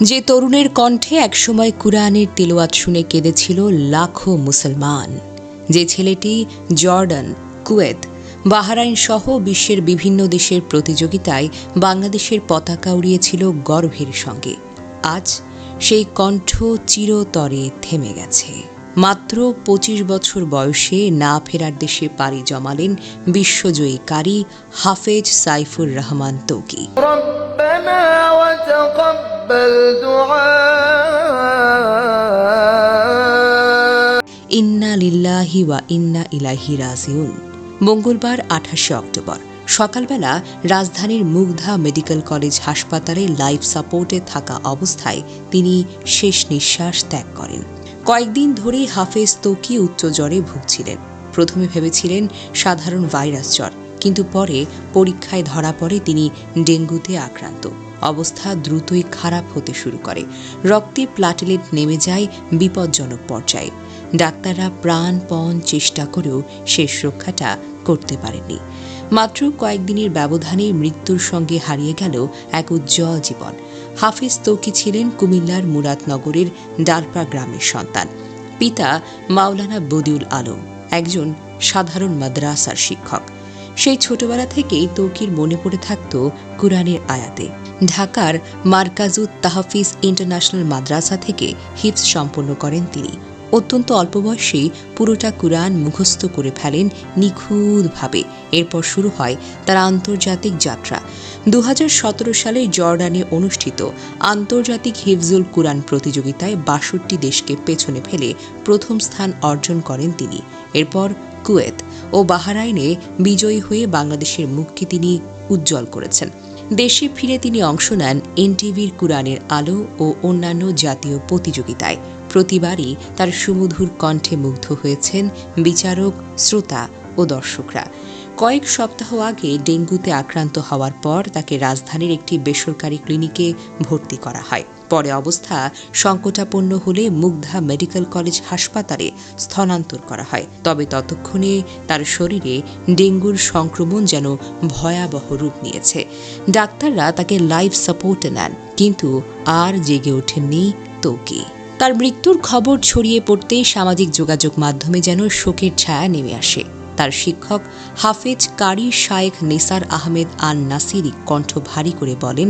যে তরুণের কণ্ঠে একসময় কুরআনের তেলোয়াত শুনে কেঁদেছিল লাখো মুসলমান। যে ছেলেটি জর্ডান, কুয়েত, বাহারাইন সহ বিশ্বের বিভিন্ন দেশের প্রতিযোগিতায় বাংলাদেশের পতাকা উড়িয়েছিল গর্ভের সঙ্গে। আজ সেই কণ্ঠ চিরতরে থেমে গেছে। মাত্র ২৫ বছর বয়সে না ফেরার দেশে পাড়ি জমালেন বিশ্বজয়ী কারি হাফেজ সাইফুর রহমান তৌকি। ইন্না লিল্লাহি ওয়া ইন্না ইলাহি রাজিউন। মঙ্গলবার আঠাশে অক্টোবর, সকালবেলা রাজধানীর মুগ্ধা মেডিকেল কলেজ হাসপাতালে লাইফ সাপোর্টে থাকা অবস্থায় তিনি শেষ নিঃশ্বাস ত্যাগ করেন। কয়েকদিন ধরেই হাফেজ তোকি উচ্চ জ্বরে ভুগছিলেন। প্রথমে ভেবেছিলেন সাধারণ ভাইরাস জ্বর, কিন্তু পরে পরীক্ষায় ধরা পড়ে তিনি ডেঙ্গুতে আক্রান্ত। অবস্থা দ্রুতই খারাপ হতে শুরু করে। রক্তে প্লাটেলেট নেমে যায় বিপজ্জনক পর্যায়ে। ডাক্তাররা প্রাণপণ চেষ্টা করেও শেষ রক্ষাটা করতে পারেননি। মাত্র কয়েকদিনের ব্যবধানে মৃত্যুর সঙ্গে হারিয়ে গেল এক উজ্জ্বল জীবন। হাফিজ তৌকি ছিলেন কুমিল্লার মুরাদনগরের ডালপা গ্রামের সন্তান। পিতা মাওলানা বদিউল আলম, একজন সাধারণ মাদ্রাসার শিক্ষক। সেই ছোটবেলা থেকেই তৌকির মনে পড়ে থাকত কুরআনের আয়াতে। ঢাকার মার্কাজুত তাহফিজ ইন্টারন্যাশনাল মাদ্রাসা থেকে হিপস সম্পন্ন করেন তিনি। অত্যন্ত অল্প বয়সেই পুরোটা কুরআন মুখস্থ করে ফেলেন নিখুঁতভাবে। এরপর শুরু হয় তার আন্তর্জাতিক যাত্রা। দু হাজার সতেরো সালে জর্ডানে অনুষ্ঠিত আন্তর্জাতিক হিফজুল কুরআন প্রতিযোগিতায় বাষট্টি দেশকে পেছনে ফেলে প্রথম স্থান অর্জন করেন তিনি। এরপর কুয়েত ও বাহারাইনে বিজয়ী হয়ে বাংলাদেশের মুখকে তিনি উজ্জ্বল করেছেন। দেশে ফিরে তিনি অংশ নেন এনটিভির কুরআনের আলো ও অন্যান্য জাতীয় প্রতিযোগিতায়। প্রতিবারই তার সুমধুর কণ্ঠে মুগ্ধ হয়েছেন বিচারক, শ্রোতা ও দর্শকরা। কয়েক সপ্তাহ আগে ডেঙ্গুতে আক্রান্ত হওয়ার পর তাকে রাজধানীর একটি বেসরকারি ক্লিনিকে ভর্তি করা হয়। পরে অবস্থা সংকটাপন্ন হলে মুগ্ধা মেডিকেল কলেজ হাসপাতালে স্থানান্তর করা হয়। তবে ততক্ষণে তার শরীরে ডেঙ্গুর সংক্রমণ যেন ভয়াবহ রূপ নিয়েছে। ডাক্তাররা তাকে লাইফ সাপোর্টে নেন, কিন্তু আর জেগে ওঠেননি তৌকি। তার মৃত্যুর খবর ছড়িয়ে পড়তেই সামাজিক যোগাযোগ মাধ্যমে যেন শোকের ছায়া নেমে আসে। তার শিক্ষক হাফেজ কারি শায়েখ নিসার আহমেদ আন নাসিরি কণ্ঠ ভারী করে বলেন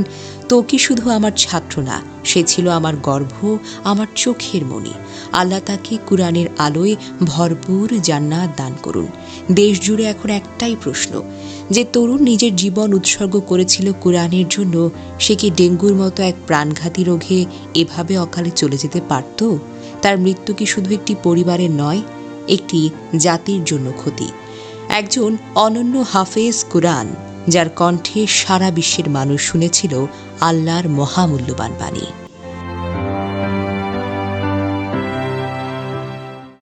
তোকি শুধু আমার ছাত্র না, সে ছিল আমার গর্ভ, আমার চোখের মণি। আল্লাহ তাকে কুরআনের আলোয় ভরপুর জান্নাত দান করুন। দেশ জুড়ে এখন একটাই প্রশ্ন, যে তরুণ নিজের জীবন উৎসর্গ করেছিল কোরআনের জন্য, সে কি ডেঙ্গুর মতো এক প্রাণঘাতী রোগে এভাবে অকালে চলে যেতে পারত? তার মৃত্যু কি শুধু একটি পরিবারের নয় একটি জাতির জন্য ক্ষতি। একজন অনন্য হাফেজ কুরআন, যার কণ্ঠে সারা বিশ্বের মানুষ শুনেছিল আল্লাহর মহামূল্যবান বাণী।